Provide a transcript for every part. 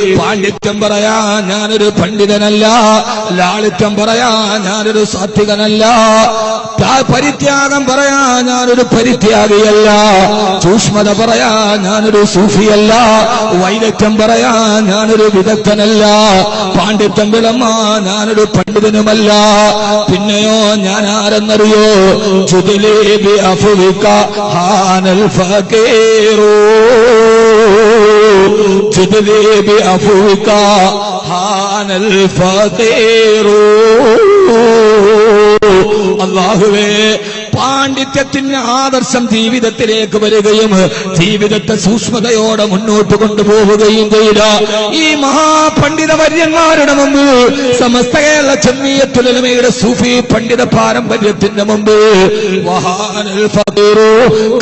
പാണ്ഡിത്യം പറയാ ഞാനൊരു പണ്ഡിതനല്ല ലാളിത്യം പറയാ ഞാനൊരു സാത്വികനല്ല. പരിത്യാഗം പറയാ ഞാനൊരു പരിത്യാഗിയല്ല. സൂക്ഷ്മത പറയാ ഞാനൊരു സൂഫിയല്ല. വൈദഗ്ധ്യം പറയാ ഞാനൊരു വിദഗ്ധനല്ല. പാണ്ഡിത്യം വിളമ്മ ഞാനൊരു പണ്ഡിതനുമല്ല. പിന്നെയോ ഞാൻ ആരെന്നറിയോ ജുദിലേബി അഫുവിക്ക ഹാനൽ ഫക്കീറൂ جدلي بعفوك حان الفقير അള്ളാഹുവേ പാണ്ഡിത്യത്തിന് ആദർശം ജീവിതത്തിലേക്ക് വരികയും ജീവിതത്തെ സൂക്ഷ്മതയോടെ മുന്നോട്ട് കൊണ്ടുപോവുകയും ചെയ്ത ഈ മഹാപണ്ഡിത വര്യന്മാരുടെ മുമ്പ് സമസ്ത കേരള ചെമ്മീയത്തുലമയുടെ സൂഫി പണ്ഡിത പാരമ്പര്യത്തിന്റെ മുമ്പ്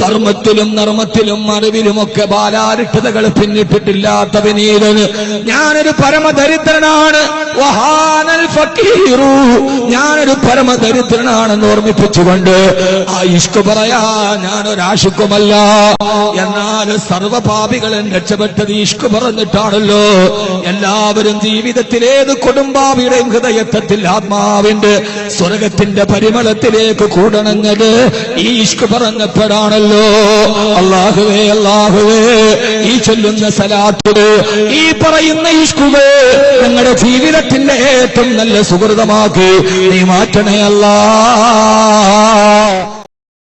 കർമ്മത്തിലും നർമ്മത്തിലും അറിവിലുമൊക്കെ ബാലാരിഷ്ടതകൾ പിന്നിട്ടിട്ടില്ലാത്ത വിനീതന് ഞാനൊരു പരമദരിദ്രനാണ് വഹാനൽ ഫക്കീറു ഞാനൊരു പരമദരിദ്രനാണെന്ന് ഓർമ്മിപ്പിച്ചുകൊണ്ട് ആ ഇഷ്കു പറയാ ഞാനൊരാശുക്കുമല്ല. എന്നാൽ സർവപാപികളും രക്ഷപ്പെട്ടത് ഇഷ്കു പറഞ്ഞിട്ടാണല്ലോ. എല്ലാവരും ജീവിതത്തിലേത് കൊടുമ്പാവിയുടെയും ഹൃദയത്തിൽ ആത്മാവിന്റെ സ്വർഗത്തിന്റെ പരിമളത്തിലേക്ക് കൂടണഞ്ഞത് ഈ ഇഷ്കു പറഞ്ഞപ്പോഴാണല്ലോ. അള്ളാഹുവേ അള്ളാഹുവേ ഈ ചൊല്ലുന്ന സലാത്തുകൾ ഈ പറയുന്ന ഇഷ്കുകൾ ഞങ്ങളുടെ ജീവിതത്തിന്റെ ഏറ്റവും നല്ല സുഹൃതമാക്കി നീ മാറ്റണേ അല്ലാ.